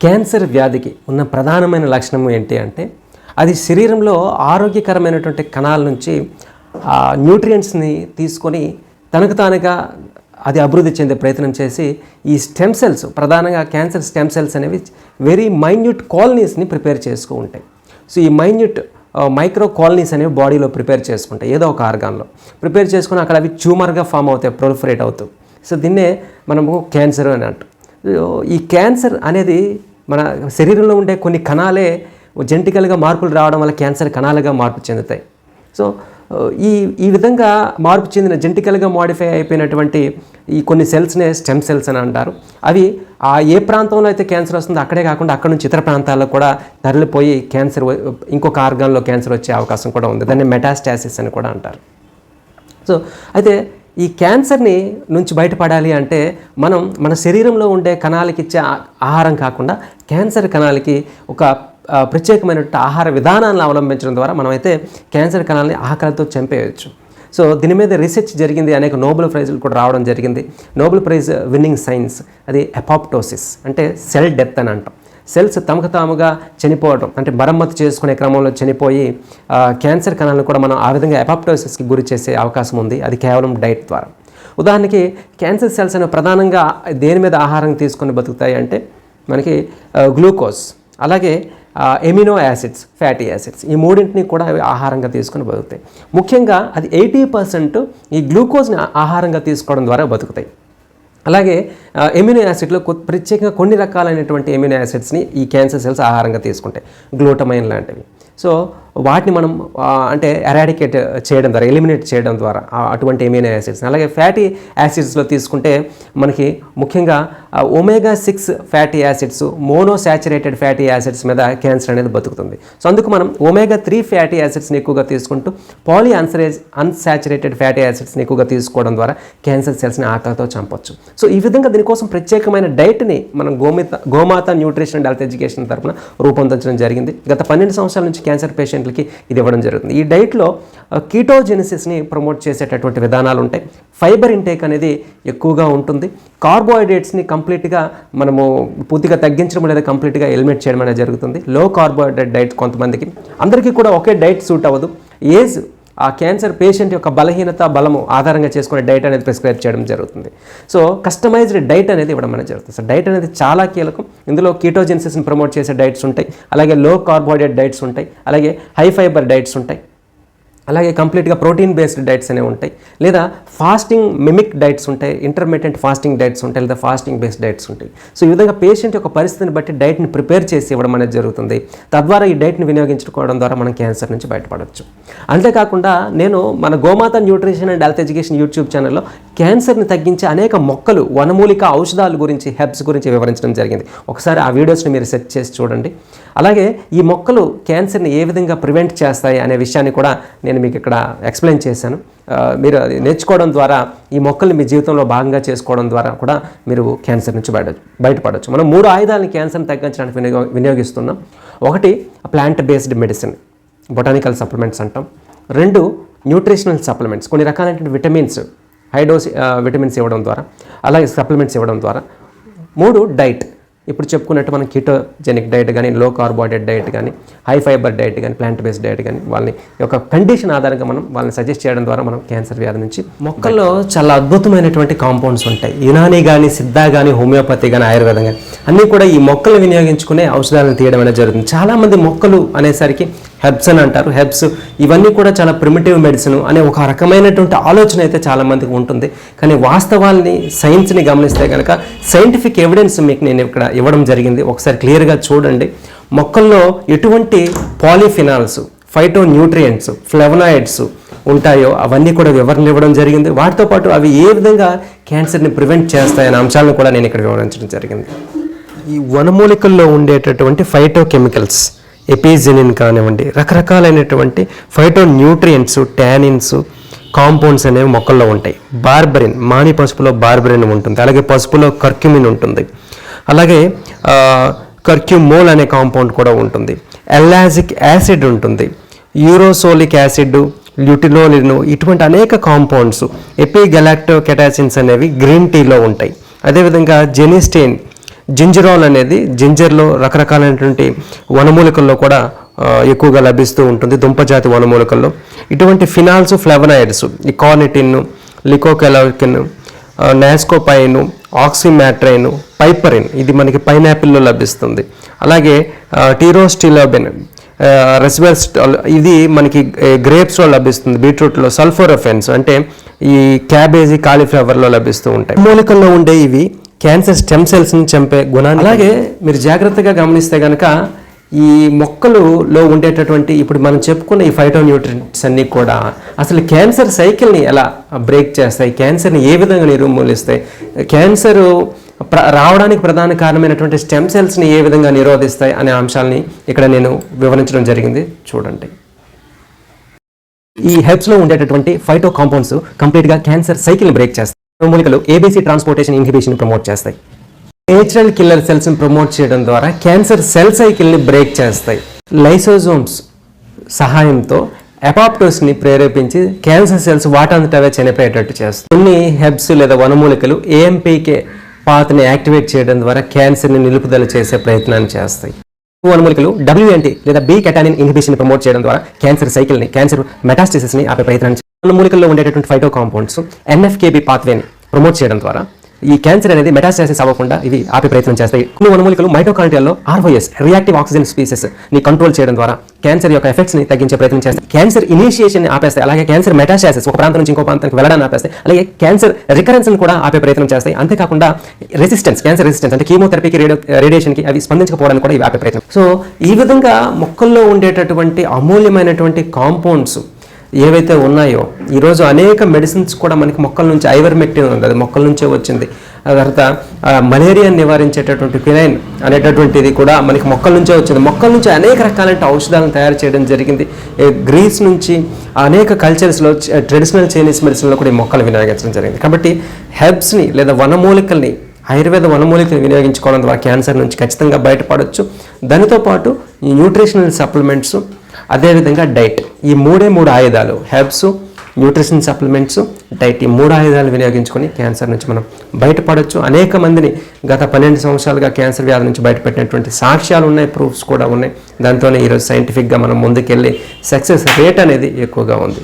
Cancer వ్యాధికి ఉన్న ప్రధానమైన లక్షణం ఏంటి అంటే అది శరీరంలో ఆరోగ్యకరమైనటువంటి కణాల నుంచి న్యూట్రియంట్స్ని తీసుకొని తనకు తానుగా అది అభివృద్ధి చెందే ప్రయత్నం చేసి ఈ స్టెమ్ సెల్స్ ప్రధానంగా క్యాన్సర్ స్టెమ్ సెల్స్ అనేవి వెరీ మైన్యూట్ కాలనీస్ని ప్రిపేర్ చేసుకు ఉంటాయి. సో ఈ మైన్యూట్ మైక్రో కాలనీస్ అనేవి బాడీలో ప్రిపేర్ చేసుకుంటాయి ఏదో ఒక ఆర్గాన్లో. ప్రిపేర్ చేసుకుని అక్కడ అవి ట్యూమర్గా ఫామ్ అవుతాయి ప్రొలిఫరేట్ అవుతూ సో దీన్నే మనము క్యాన్సర్ అని అంటాం. ఈ క్యాన్సర్ అనేది మన శరీరంలో ఉండే కొన్ని కణాలే జెంటికల్గా మార్పులు రావడం వల్ల క్యాన్సర్ కణాలుగా మార్పు చెందుతాయి. సో ఈ ఈ విధంగా మార్పు చెందిన జెంటికల్గా మాడిఫై అయిపోయినటువంటి ఈ కొన్ని సెల్స్నే స్టెమ్ సెల్స్ అని అంటారు. అవి ఆ ఏ ప్రాంతంలో అయితే క్యాన్సర్ వస్తుందో అక్కడే కాకుండా అక్కడ నుంచి ఇతర ప్రాంతాల్లో కూడా తరలిపోయి క్యాన్సర్ ఇంకొక ఆర్గాన్లో క్యాన్సర్ వచ్చే అవకాశం కూడా ఉంది. దాన్ని మెటాస్టాసిస్ అని కూడా అంటారు. సో అయితే ఈ క్యాన్సర్ని నుంచి బయటపడాలి అంటే మనం మన శరీరంలో ఉండే కణాలకి ఇచ్చే ఆహారం కాకుండా క్యాన్సర్ కణాలకి ఒక ప్రత్యేకమైన ఆహార విధానాలను అవలంబించడం ద్వారా మనమైతే క్యాన్సర్ కణాలని ఆకలితో చంపేయచ్చు. సో దీని మీద రీసెర్చ్ జరిగింది అనేక నోబెల్ ప్రైజులు కూడా రావడం జరిగింది. నోబెల్ ప్రైజ్ విన్నింగ్ సైన్స్ అది ఎపాప్టోసిస్ అంటే సెల్ డెత్ అని అంటాం. సెల్స్ తమకు తాముగా చనిపోవడం అంటే మరమ్మతు చేసుకునే క్రమంలో చనిపోయి క్యాన్సర్ కణాలను కూడా మనం ఆ విధంగా ఎపాప్టోసిస్కి గురి చేసే అవకాశం ఉంది. అది కేవలం డైట్ ద్వారా. ఉదాహరణకి క్యాన్సర్ సెల్స్ అనేవి ప్రధానంగా దేని మీద ఆహారం తీసుకొని బతుకుతాయి అంటే మనకి గ్లూకోజ్ అలాగే ఎమినో యాసిడ్స్ ఫ్యాటీ యాసిడ్స్ ఈ మూడింటిని కూడా అవి ఆహారంగా తీసుకొని బతుకుతాయి. ముఖ్యంగా అది ఎయిటీ పర్సెంట్ ఈ గ్లూకోజ్ని ఆహారంగా తీసుకోవడం ద్వారా బతుకుతాయి. అలాగే ఎమినో యాసిడ్లో ప్రత్యేకంగా కొన్ని రకాలైనటువంటి ఎమినో యాసిడ్స్ని ఈ క్యాన్సర్ సెల్స్ ఆహారంగా తీసుకుంటాయి. గ్లూటమైన్ లాంటివి. సో వాటిని మనం అంటే ఎరాడికేట్ చేయడం ద్వారా ఎలిమినేట్ చేయడం ద్వారా అటువంటి ఎమినో యాసిడ్స్ అలాగే ఫ్యాటీ యాసిడ్స్లో తీసుకుంటే మనకి ముఖ్యంగా omega six fatty acids monosaturated fatty acids మీద క్యాన్సర్ అనేది బతుకుతుంది. సో అందుకు మనం ఒమేగా త్రీ ఫ్యాటీ యాసిడ్స్ని ఎక్కువగా తీసుకుంటూ పాలీ అన్సరేజ్ అన్సాచురేటెడ్ ఫ్యాటీ యాసిడ్స్ని ఎక్కువగా తీసుకోవడం ద్వారా క్యాన్సర్ సెల్స్ని ఆకలితో చంపొచ్చు. సో ఈ విధంగా దీనికోసం ప్రత్యేకమైన డైట్ని మనం గోమిత గోమాత న్యూట్రిషన్ అండ్ హెల్త్ ఎడ్యుకేషన్ తరపున రూపొందించడం జరిగింది. గత పన్నెండు సంవత్సరాల నుంచి క్యాన్సర్ పేషెంట్లకి ఇది ఇవ్వడం జరుగుతుంది. ఈ డైట్లో కీటోజెనిసిస్ని ప్రమోట్ చేసేటటువంటి విధానాలు ఉంటాయి ఫైబర్ ఇంటేక్ అనేది ఎక్కువగా ఉంటుంది. కార్బోహైడ్రేట్స్ని కంప్లీట్గా మనము పూర్తిగా తగ్గించడం లేదా కంప్లీట్గా ఎలిమినేట్ చేయడం అనేది జరుగుతుంది. లో కార్బోహైడ్రేట్ డైట్ కొంతమందికి. అందరికీ కూడా ఒకే డైట్ సూట్ అవ్వదు. ఏజ్ ఆ క్యాన్సర్ పేషెంట్ యొక్క బలహీనత బలము ఆధారంగా చేసుకునే డైట్ అనేది ప్రిస్క్రైబ్ చేయడం జరుగుతుంది. సో కస్టమైజ్డ్ డైట్ అనేది ఇవ్వడం అనేది జరుగుతుంది. సో డైట్ అనేది చాలా కీలకం. ఇందులో కీటోజెన్సిస్ని ప్రమోట్ చేసే డైట్స్ ఉంటాయి. అలాగే లో కార్బోహైడ్రేట్ డైట్స్ ఉంటాయి. అలాగే హై ఫైబర్ డైట్స్ ఉంటాయి. అలాగే కంప్లీట్గా ప్రోటీన్ బేస్డ్ డైట్స్ అనేవి ఉంటాయి. లేదా ఫాస్టింగ్ మిమిక్ డైట్స్ ఉంటాయి ఇంటర్మీడియట్ ఫాస్టింగ్ డైట్స్ ఉంటాయి లేదా ఫాస్టింగ్ బేస్డ్ డైట్స్ ఉంటాయి. సో ఈ విధంగా పేషెంట్ యొక్క పరిస్థితిని బట్టి డైట్ని ప్రిపేర్ చేసి ఇవ్వడం అనేది జరుగుతుంది. తద్వారా ఈ డైట్ని వినియోగించుకోవడం ద్వారా మనం క్యాన్సర్ నుంచి బయటపడవచ్చు అంతేకాకుండా నేను మన Gomata nutrition and health education YouTube ఛానల్లో క్యాన్సర్ని తగ్గించే అనేక మొక్కలు వనమూలిక ఔషధాల గురించి హెబ్స్ గురించి వివరించడం జరిగింది. ఒకసారి ఆ వీడియోస్ని మీరు సెర్చ్ చేసి చూడండి. అలాగే ఈ మొక్కలు క్యాన్సర్ని ఏ విధంగా ప్రివెంట్ చేస్తాయి అనే విషయాన్ని కూడా నేను మీకు ఇక్కడ ఎక్స్ప్లెయిన్ చేశాను. మీరు నేర్చుకోవడం ద్వారా ఈ మొక్కల్ని మీ జీవితంలో భాగంగా చేసుకోవడం ద్వారా కూడా మీరు క్యాన్సర్ నుంచి బయట బయటపడవచ్చు మనం మూడు ఆయుధాలను క్యాన్సర్ని తగ్గించడానికి వినియోగ వినియోగిస్తున్నాం. ఒకటి plant based medicine botanical supplements అంటాం. రెండు న్యూట్రిషనల్ సప్లిమెంట్స్ కొన్ని రకాలైన విటమిన్స్ హైడోస్ విటమిన్స్ ఇవ్వడం ద్వారా అలాగే సప్లిమెంట్స్ ఇవ్వడం ద్వారా. మూడు డైట్. ఇప్పుడు చెప్పుకున్నట్టు మనం కీటోజెనిక్ డైట్ కానీ లో కార్బోహైడ్రేట్ డైట్ కానీ హై ఫైబర్ డైట్ కానీ ప్లాంట్ బేస్డ్ డైట్ కానీ వాళ్ళని యొక్క కండిషన్ ఆధారంగా మనం వాళ్ళని సజెస్ట్ చేయడం ద్వారా మనం క్యాన్సర్ వ్యాధి నుంచి మొక్కల్లో చాలా అద్భుతమైనటువంటి కాంపౌండ్స్ ఉంటాయి. యునాని కానీ సిద్ధ కానీ హోమియోపతి కానీ ఆయుర్వేదం కానీ అన్నీ కూడా ఈ మొక్కలు వినియోగించుకునే ఔషధాలను తీయడం అనేది జరుగుతుంది. చాలామంది మొక్కలు అనేసరికి హెబ్స్ అని అంటారు. హెబ్స్ ఇవన్నీ కూడా చాలా ప్రిమిటివ్ మెడిసిన్ అనే ఒక రకమైనటువంటి ఆలోచన అయితే చాలామందికి ఉంటుంది. కానీ వాస్తవాల్ని సైన్స్ని గమనిస్తే కనుక సైంటిఫిక్ ఎవిడెన్స్ మీకు నేను ఇక్కడ ఇవ్వడం జరిగింది. ఒకసారి క్లియర్గా చూడండి. మొక్కల్లో ఎటువంటి పాలిఫినాల్స్ ఫైటో న్యూట్రియంట్స్ ఫ్లెవనాయిడ్స్ ఉంటాయో అవన్నీ కూడా వివరణ ఇవ్వడం జరిగింది. వాటితో పాటు అవి ఏ విధంగా క్యాన్సర్ని ప్రివెంట్ చేస్తాయనే అంశాలను కూడా నేను ఇక్కడ వివరించడం జరిగింది. ఈ వనమూలికల్లో ఉండేటటువంటి ఫైటో కెమికల్స్ ఎపిజెనిన్ కానివ్వండి రకరకాలైనటువంటి ఫైటో న్యూట్రియంట్స్ టానిన్స్ కాంపౌండ్స్ అనేవి మొక్కల్లో ఉంటాయి. బార్బరిన్ మాని పసుపులో బార్బరిన్ ఉంటుంది. అలాగే పసుపులో కర్క్యూమిన్ ఉంటుంది. అలాగే కర్క్యూమోల్ అనే కాంపౌండ్ కూడా ఉంటుంది. ఎల్లాజిక్ యాసిడ్ ఉంటుంది. యూరోసోలిక్ యాసిడ్ ల్యూటినోలిన్ ఇటువంటి అనేక కాంపౌండ్స్ ఎపిగలాక్టో కెటాసిన్స్ అనేవి గ్రీన్ టీలో ఉంటాయి. అదేవిధంగా జెనిస్టైన్ జింజరాల్ అనేది జింజర్లో రకరకాలైనటువంటి వనమూలికల్లో కూడా ఎక్కువగా లభిస్తూ ఉంటుంది దుంపజాతి వనమూలికల్లో. ఇటువంటి ఫినాల్స్ ఫ్లెవనాయిడ్స్ ఈ కార్నిటిన్ లికోకెలాకిన్ నాస్కోపైన్ ఆక్సిమాట్రైన్ పైపరిన్ ఇది మనకి పైనాపిల్లో లభిస్తుంది. అలాగే టీరోస్టిలోబెన్ రెసివెల్స్ ఇది మనకి గ్రేప్స్లో లభిస్తుంది బీట్రూట్లో సల్ఫోరఫెన్స్ అంటే ఈ క్యాబేజీ కాలీఫ్లవర్లో లభిస్తూ ఉంటాయి. మూలికల్లో ఉండే ఇవి క్యాన్సర్ స్టెమ్ సెల్స్ని చంపే గుణాన్ని అలాగే మీరు జాగ్రత్తగా గమనిస్తే కనుక ఈ మొక్కలులో ఉండేటటువంటి ఇప్పుడు మనం చెప్పుకున్న ఈ ఫైటో న్యూట్రియంట్స్ అన్నీ కూడా అసలు క్యాన్సర్ సైకిల్ని ఎలా బ్రేక్ చేస్తాయి? క్యాన్సర్ని ఏ విధంగా నిర్మూలిస్తాయి? క్యాన్సర్ ప్ర రావడానికి ప్రధాన కారణమైనటువంటి స్టెమ్ సెల్స్ని ఏ విధంగా నిరోధిస్తాయి అనే అంశాలని ఇక్కడ నేను వివరించడం జరిగింది. చూడండి. ఈ హెల్ప్స్లో ఉండేటటువంటి ఫైటో కాంపౌండ్స్ కంప్లీట్గా క్యాన్సర్ సైకిల్ని బ్రేక్ చేస్తాయి. మూలికలు ఏబీసీ ట్రాన్స్పోర్టేషన్ ఇన్హిబిషన్ ప్రమోట్ చేస్తాయి. నేచురల్ కిల్లర్ సెల్స్ని ప్రమోట్ చేయడం ద్వారా క్యాన్సర్ సెల్ సైకిల్ని బ్రేక్ చేస్తాయి. లైసోజోమ్స్ సహాయంతో అపాప్టోస్ని ప్రేరేపించి క్యాన్సర్ సెల్స్ వాటంతటవే చనిపోయేటట్టు చేస్తాయి. కొన్ని హెబ్స్ లేదా వనమూలికలు ఏఎంపీకే పాత్ని యాక్టివేట్ చేయడం ద్వారా క్యాన్సర్ని నిలుపుదల చేసే ప్రయత్నాన్ని చేస్తాయి. వనమూలికలు డబ్ల్యూఎన్టీ లేదా బి కెటానిన్ ఇన్హిబిషన్ ప్రమోట్ చేయడం ద్వారా క్యాన్సర్ సైకిల్ని క్యాన్సర్ మెటాస్టిసిస్ని ఆపే ప్రయత్నం చేస్తాయి. ఉండేటటువంటి ఫైటో కాంపౌండ్స్ ఎన్ఎఫ్కేబి పాత్వేని ప్రమోట్ చేయడం ద్వారా ఈ క్యాన్సర్ అనేది మెటాస్టాసిస్ అవ్వకుండా ఇవి ఆపే ప్రయత్నం చేస్తాయి. కొన్ని వనమూలికలు మైటోకాండ్రియాల్లో ఆర్వైఎస్ రియాక్టివ్ ఆక్సిజన్ స్పీసెస్ని కంట్రోల్ చేయడం ద్వారా క్యాన్సర్ యొక్క ఎఫెక్ట్స్ని తగ్గించే ప్రయత్నం చేస్తాయి. క్యాన్సర్ ఇనిషియేషన్ని ఆపేస్తాయి. అలాగే క్యాన్సర్ మెటాస్టాసిస్ ఒక ప్రాంతం నుంచి ఇంకో ప్రాంతానికి వెళ్ళడానికి ఆపేస్తాయి. అలాగే క్యాన్సర్ రికరెన్స్ కూడా ఆపే ప్రయత్నం చేస్తాయి. అంతేకాకుండా రెసిస్టెన్స్ క్యాన్సర్ రెసిస్టెన్స్ అంటే కీమోథెరపీకి రేడియో రేడియేషన్కి అవి స్పందించకపోవడానికి కూడా ఇవి ఆపే ప్రయత్నం. సో ఈ విధంగా మొక్కల్లో ఉండేటటువంటి అమూల్యమైనటువంటి కాంపౌండ్స్ ఏవైతే ఉన్నాయో ఈరోజు అనేక మెడిసిన్స్ కూడా మనకి మొక్కల నుంచి ఐవర్మెక్టిన్ ఉంది అది మొక్కల నుంచే వచ్చింది. తర్వాత మలేరియా నివారించేటటువంటి క్వినైన్ అనేటటువంటిది కూడా మనకి మొక్కల నుంచే వచ్చింది. మొక్కల నుంచి అనేక రకాలైన ఔషధాలను తయారు చేయడం జరిగింది. గ్రీస్ నుంచి అనేక కల్చర్స్లో ట్రెడిషనల్ చైనీస్ మెడిసిన్లో కూడా ఈ మొక్కలు వినియోగించడం జరిగింది. కాబట్టి హెర్బ్స్ని లేదా వనమూలికల్ని ఆయుర్వేద వనమూలికలు వినియోగించుకోవడం ద్వారా క్యాన్సర్ నుంచి ఖచ్చితంగా బయటపడవచ్చు దానితో పాటు ఈ న్యూట్రిషనల్ సప్లిమెంట్స్ అదేవిధంగా డైట్ ఈ మూడే మూడు ఆయుధాలు హెర్బ్స్ న్యూట్రిషన్ సప్లిమెంట్స్ డైట్ ఈ మూడు ఆయుధాలు వినియోగించుకొని క్యాన్సర్ నుంచి మనం బయటపడవచ్చు అనేక మందిని గత పన్నెండు సంవత్సరాలుగా క్యాన్సర్ వ్యాధి నుంచి బయటపెట్టినటువంటి సాక్ష్యాలు ఉన్నాయి ప్రూఫ్స్ కూడా ఉన్నాయి. దాంతోనే ఈరోజు సైంటిఫిక్గా మనం ముందుకెళ్ళి సక్సెస్ రేట్ అనేది ఎక్కువగా ఉంది.